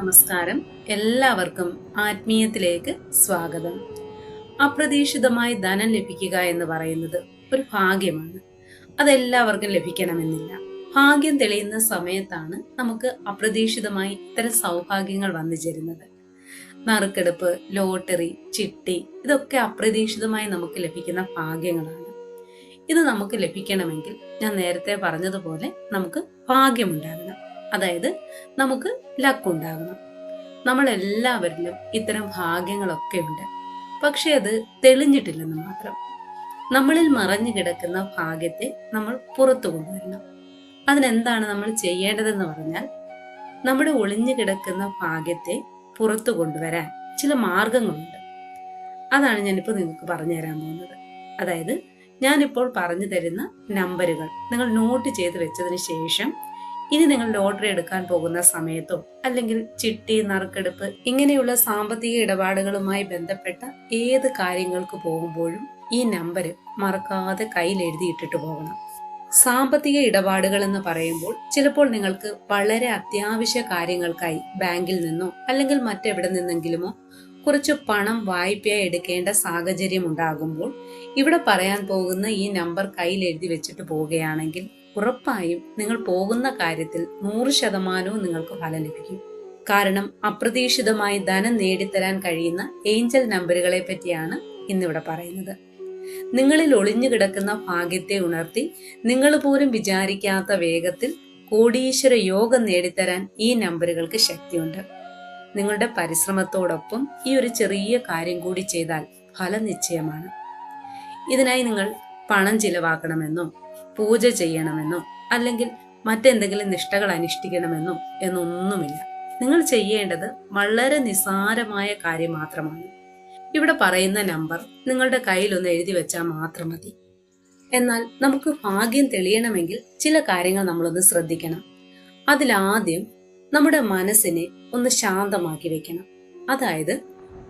നമസ്കാരം. എല്ലാവർക്കും ആത്മീയത്തിലേക്ക് സ്വാഗതം. അപ്രതീക്ഷിതമായി ധനം ലഭിക്കുക എന്ന് പറയുന്നത് ഒരു ഭാഗ്യമാണ്. അതെല്ലാവർക്കും ലഭിക്കണമെന്നില്ല. ഭാഗ്യം തെളിയുന്ന സമയത്താണ് നമുക്ക് അപ്രതീക്ഷിതമായി ഇത്തരം സൗഭാഗ്യങ്ങൾ വന്നു ചേരുന്നത്. നറുക്കെടുപ്പ് ലോട്ടറി ചിട്ടി ഇതൊക്കെ അപ്രതീക്ഷിതമായി നമുക്ക് ലഭിക്കുന്ന ഭാഗ്യങ്ങളാണ്. ഇത് നമുക്ക് ലഭിക്കണമെങ്കിൽ ഞാൻ നേരത്തെ പറഞ്ഞതുപോലെ നമുക്ക് ഭാഗ്യമുണ്ടാകണം. അതായത് നമുക്ക് ലക്ക് ഉണ്ടാകണം. നമ്മൾ എല്ലാവരിലും ഇത്തരം ഭാഗ്യങ്ങളൊക്കെ ഉണ്ട്. പക്ഷെ അത് തെളിഞ്ഞിട്ടില്ലെന്ന് മാത്രം. നമ്മളിൽ മറഞ്ഞു കിടക്കുന്ന ഭാഗ്യത്തെ നമ്മൾ പുറത്തു കൊണ്ടുവരണം. അതിനെന്താണ് നമ്മൾ ചെയ്യേണ്ടതെന്ന് പറഞ്ഞാൽ നമ്മുടെ ഒളിഞ്ഞു കിടക്കുന്ന ഭാഗ്യത്തെ പുറത്തു കൊണ്ടുവരാൻ ചില മാർഗങ്ങളുണ്ട്. അതാണ് ഞാനിപ്പോൾ നിങ്ങൾക്ക് പറഞ്ഞു തരാൻ പോകുന്നത്. അതായത് ഞാനിപ്പോൾ പറഞ്ഞു തരുന്ന നമ്പറുകൾ. നിങ്ങൾ നോട്ട് ചെയ്ത് വെച്ചതിന് ശേഷം ഇനി നിങ്ങൾ ലോട്ടറി എടുക്കാൻ പോകുന്ന സമയത്തോ അല്ലെങ്കിൽ ചിട്ടി നറുക്കെടുപ്പ് ഇങ്ങനെയുള്ള സാമ്പത്തിക ഇടപാടുകളുമായി ബന്ധപ്പെട്ട ഏത് കാര്യങ്ങൾക്ക് പോകുമ്പോഴും ഈ നമ്പർ മറക്കാതെ കയ്യിൽ എഴുതിയിട്ടിട്ട് പോകണം. സാമ്പത്തിക ഇടപാടുകൾ എന്ന് പറയുമ്പോൾ ചിലപ്പോൾ നിങ്ങൾക്ക് വളരെ അത്യാവശ്യ കാര്യങ്ങൾക്കായി ബാങ്കിൽ നിന്നോ അല്ലെങ്കിൽ മറ്റെവിടെ നിന്നെങ്കിലുമോ കുറച്ച് പണം വായ്പയായി എടുക്കേണ്ട സാഹചര്യം ഉണ്ടാകുമ്പോൾ ഇവിടെ പറയാൻ പോകുന്ന ഈ നമ്പർ കയ്യിൽ എഴുതി വെച്ചിട്ട് പോവുകയാണെങ്കിൽ ഉറപ്പായും നിങ്ങൾ പോകുന്ന കാര്യത്തിൽ നൂറ് ശതമാനവും നിങ്ങൾക്ക് ഫലം ലഭിക്കും. കാരണം അപ്രതീക്ഷിതമായി ധനം നേടിത്തരാൻ കഴിയുന്ന ഏഞ്ചൽ നമ്പറുകളെ പറ്റിയാണ് ഇന്നിവിടെ പറയുന്നത്. നിങ്ങളിൽ ഒളിഞ്ഞു കിടക്കുന്ന ഭാഗ്യത്തെ ഉണർത്തി നിങ്ങൾ പോലും വിചാരിക്കാത്ത വേഗത്തിൽ കോടീശ്വര യോഗം നേടിത്തരാൻ ഈ നമ്പറുകൾക്ക് ശക്തിയുണ്ട്. നിങ്ങളുടെ പരിശ്രമത്തോടൊപ്പം ഈ ഒരു ചെറിയ കാര്യം കൂടി ചെയ്താൽ ഫലം നിശ്ചയമാണ് ഇതിനായി നിങ്ങൾ പണം ചിലവാക്കണമെന്നോ പൂജ ചെയ്യണമെന്നോ അല്ലെങ്കിൽ മറ്റെന്തെങ്കിലും നിഷ്ഠകൾ അനുഷ്ഠിക്കണമെന്നോ എന്നൊന്നുമില്ല. നിങ്ങൾ ചെയ്യേണ്ടത് വളരെ നിസാരമായ കാര്യം മാത്രമാണ്. ഇവിടെ പറയുന്ന നമ്പർ നിങ്ങളുടെ കയ്യിൽ ഒന്ന് എഴുതി വെച്ചാൽ മാത്രം മതി. എന്നാൽ നമുക്ക് ഭാഗ്യം തെളിയണമെങ്കിൽ ചില കാര്യങ്ങൾ നമ്മളൊന്ന് ശ്രദ്ധിക്കണം. അതിലാദ്യം നമ്മുടെ മനസ്സിനെ ഒന്ന് ശാന്തമാക്കി വെക്കണം. അതായത്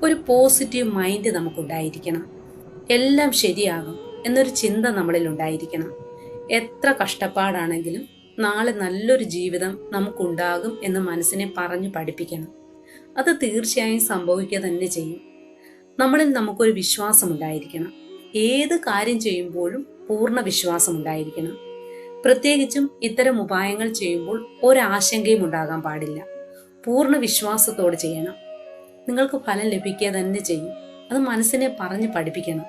ഒരു പോസിറ്റീവ് മൈൻഡ് നമുക്കുണ്ടായിരിക്കണം. എല്ലാം ശരിയാകും എന്നൊരു ചിന്ത നമ്മളിൽ ഉണ്ടായിരിക്കണം. എത്ര കഷ്ടപ്പാടാണെങ്കിലും നാളെ നല്ലൊരു ജീവിതം നമുക്കുണ്ടാകും എന്ന് മനസ്സിനെ പറഞ്ഞു പഠിപ്പിക്കണം. അത് തീർച്ചയായും സംഭവിക്കുക തന്നെ ചെയ്യും. നമ്മളിൽ നമുക്കൊരു വിശ്വാസം ഉണ്ടായിരിക്കണം ഏത് കാര്യം ചെയ്യുമ്പോഴും പൂർണ വിശ്വാസം ഉണ്ടായിരിക്കണം പ്രത്യേകിച്ചും ഇത്തരം ഉപായങ്ങൾ ചെയ്യുമ്പോൾ ഒരാശങ്കയും ഉണ്ടാകാൻ പാടില്ല. പൂർണ വിശ്വാസത്തോടെ ചെയ്യണം. നിങ്ങൾക്ക് ഫലം ലഭിക്കുക തന്നെ ചെയ്യും. അത് മനസ്സിനെ പറഞ്ഞ് പഠിപ്പിക്കണം.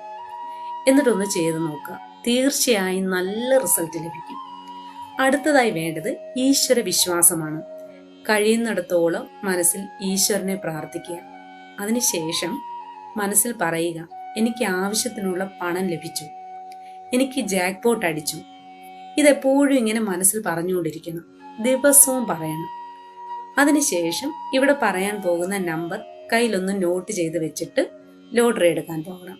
എന്നിട്ടൊന്ന് ചെയ്ത് നോക്കുക. തീർച്ചയായും നല്ല റിസൾട്ട് ലഭിക്കും. അടുത്തതായി വേണ്ടത് ഈശ്വര വിശ്വാസമാണ്. കഴിയുന്നിടത്തോളം മനസ്സിൽ ഈശ്വരനെ പ്രാർത്ഥിക്കുക. അതിനുശേഷം മനസ്സിൽ പറയുക എനിക്ക് ആവശ്യത്തിനുള്ള പണം ലഭിച്ചു. എനിക്ക് ജാക്ക് പോട്ട് അടിച്ചു. ഇതെപ്പോഴും ഇങ്ങനെ മനസ്സിൽ പറഞ്ഞുകൊണ്ടിരിക്കണം. ദിവസവും പറയണം. അതിനുശേഷം ഇവിടെ പറയാൻ പോകുന്ന നമ്പർ കയ്യിലൊന്ന് നോട്ട് ചെയ്ത് വെച്ചിട്ട് ലോട്ടറി എടുക്കാൻ പോകണം.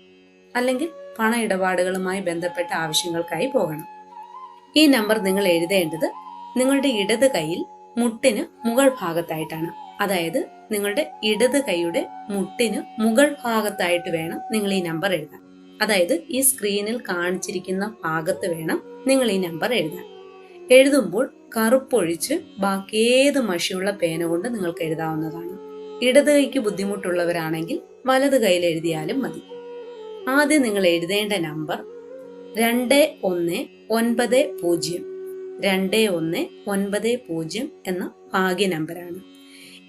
അല്ലെങ്കിൽ പണ ഇടപാടുകളുമായി ബന്ധപ്പെട്ട ആവശ്യങ്ങൾക്കായി പോകണം. ഈ നമ്പർ നിങ്ങൾ എഴുതേണ്ടത് നിങ്ങളുടെ ഇടത് കൈയിൽ മുട്ടിന് മുകൾ ഭാഗത്തായിട്ടാണ്. അതായത് നിങ്ങളുടെ ഇടത് കൈയുടെ മുട്ടിന് മുകൾ ഭാഗത്തായിട്ട് വേണം നിങ്ങൾ ഈ നമ്പർ എഴുതാൻ. അതായത് ഈ സ്ക്രീനിൽ കാണിച്ചിരിക്കുന്ന ഭാഗത്ത് വേണം നിങ്ങൾ ഈ നമ്പർ എഴുതാൻ. എഴുതുമ്പോൾ കറുപ്പൊഴിച്ച് ബാക്കി ഏത് മഷിയുള്ള പേന കൊണ്ട് നിങ്ങൾക്ക് എഴുതാവുന്നതാണ്. ഇടത് കൈക്ക് ബുദ്ധിമുട്ടുള്ളവരാണെങ്കിൽ വലത് കൈയിൽ എഴുതിയാലും മതി. ആദ്യം നിങ്ങൾ എഴുതേണ്ട നമ്പർ രണ്ട് ഒന്ന് ഒൻപത് പൂജ്യം. രണ്ട് ഒന്ന് ഒൻപത് പൂജ്യം എന്ന ഭാഗ്യ നമ്പറാണ്.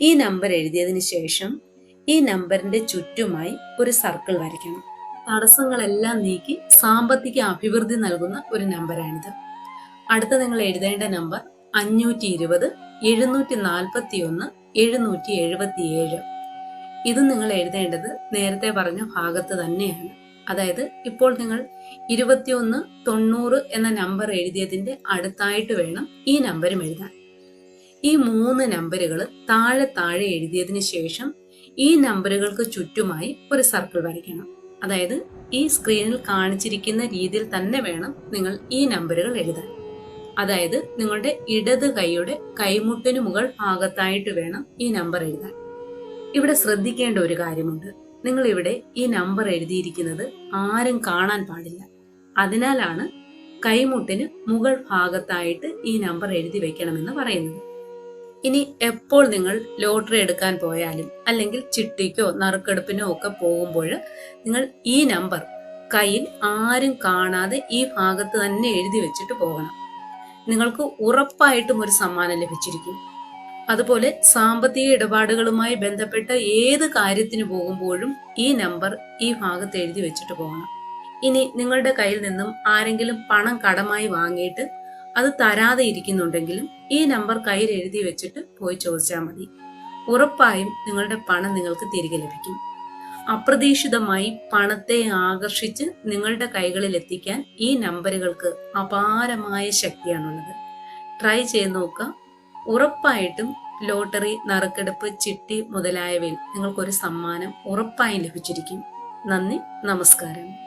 ഈ നമ്പർ എഴുതിയതിന് ശേഷം ഈ നമ്പറിന്റെ ചുറ്റുമായി ഒരു സർക്കിൾ വരയ്ക്കണം. തടസ്സങ്ങളെല്ലാം നീക്കി സാമ്പത്തിക അഭിവൃദ്ധി നൽകുന്ന ഒരു നമ്പറാണിത്. അടുത്ത നിങ്ങൾ എഴുതേണ്ട നമ്പർ അഞ്ഞൂറ്റി ഇരുപത് എഴുന്നൂറ്റി നാൽപ്പത്തി ഒന്ന് എഴുന്നൂറ്റി എഴുപത്തി ഏഴ് ഇത് നിങ്ങൾ എഴുതേണ്ടത് നേരത്തെ പറഞ്ഞ ഭാഗത്ത് തന്നെയാണ്. അതായത് ഇപ്പോൾ നിങ്ങൾ ഇരുപത്തിയൊന്ന് തൊണ്ണൂറ് എന്ന നമ്പർ എഴുതിയതിന്റെ അടുത്തായിട്ട് വേണം ഈ നമ്പരും എഴുതാൻ. ഈ മൂന്ന് നമ്പറുകൾ താഴെ താഴെ എഴുതിയതിന് ശേഷം ഈ നമ്പറുകൾക്ക് ചുറ്റുമായി ഒരു സർക്കിൾ വരയ്ക്കണം. അതായത് ഈ സ്ക്രീനിൽ കാണിച്ചിരിക്കുന്ന രീതിയിൽ തന്നെ വേണം നിങ്ങൾ ഈ നമ്പറുകൾ എഴുതാൻ. അതായത് നിങ്ങളുടെ ഇടത് കൈയുടെ കൈമുട്ടിന് മുകൾ ഭാഗത്തായിട്ട് വേണം ഈ നമ്പർ എഴുതാൻ. ഇവിടെ ശ്രദ്ധിക്കേണ്ട ഒരു കാര്യമുണ്ട്. നിങ്ങൾ ഇവിടെ ഈ നമ്പർ എഴുതിയിരിക്കുന്നത് ആരും കാണാൻ പാടില്ല. അതിനാലാണ് കൈമുട്ടിന് മുകൾ ഭാഗത്തായിട്ട് ഈ നമ്പർ എഴുതി വെക്കണമെന്ന് പറയുന്നത്. ഇനി എപ്പോൾ നിങ്ങൾ ലോട്ടറി എടുക്കാൻ പോയാലും അല്ലെങ്കിൽ ചിട്ടിക്കോ നറുക്കെടുപ്പിനോ ഒക്കെ പോകുമ്പോൾ നിങ്ങൾ ഈ നമ്പർ കയ്യിൽ ആരും കാണാതെ ഈ ഭാഗത്ത് തന്നെ എഴുതി വെച്ചിട്ട് പോകണം. നിങ്ങൾക്ക് ഉറപ്പായിട്ടും ഒരു സമ്മാനം ലഭിച്ചിരിക്കും. അതുപോലെ സാമ്പത്തിക ഇടപാടുകളുമായി ബന്ധപ്പെട്ട ഏത് കാര്യത്തിന് പോകുമ്പോഴും ഈ നമ്പർ ഈ ഭാഗത്ത് എഴുതി വെച്ചിട്ട് പോകണം. ഇനി നിങ്ങളുടെ കയ്യിൽ നിന്നും ആരെങ്കിലും പണം കടമായി വാങ്ങിയിട്ട് അത് തരാതെ ഇരിക്കുന്നുണ്ടെങ്കിലും ഈ നമ്പർ കയ്യിൽ എഴുതി വെച്ചിട്ട് പോയി ചോദിച്ചാൽ മതി. ഉറപ്പായും നിങ്ങളുടെ പണം നിങ്ങൾക്ക് തിരികെ ലഭിക്കും. അപ്രതീക്ഷിതമായി പണത്തെ ആകർഷിച്ച് നിങ്ങളുടെ കൈകളിൽ എത്തിക്കാൻ ഈ നമ്പറുകൾക്ക് അപാരമായ ശക്തിയാണുള്ളത്. ട്രൈ ചെയ്ത് നോക്കുക. ഉറപ്പായിട്ടും ലോട്ടറി നറുക്കെടുപ്പ് ചിട്ടി മുതലായവയിൽ നിങ്ങൾക്കൊരു സമ്മാനം ഉറപ്പായും ലഭിച്ചിരിക്കും. നന്ദി നമസ്കാരം.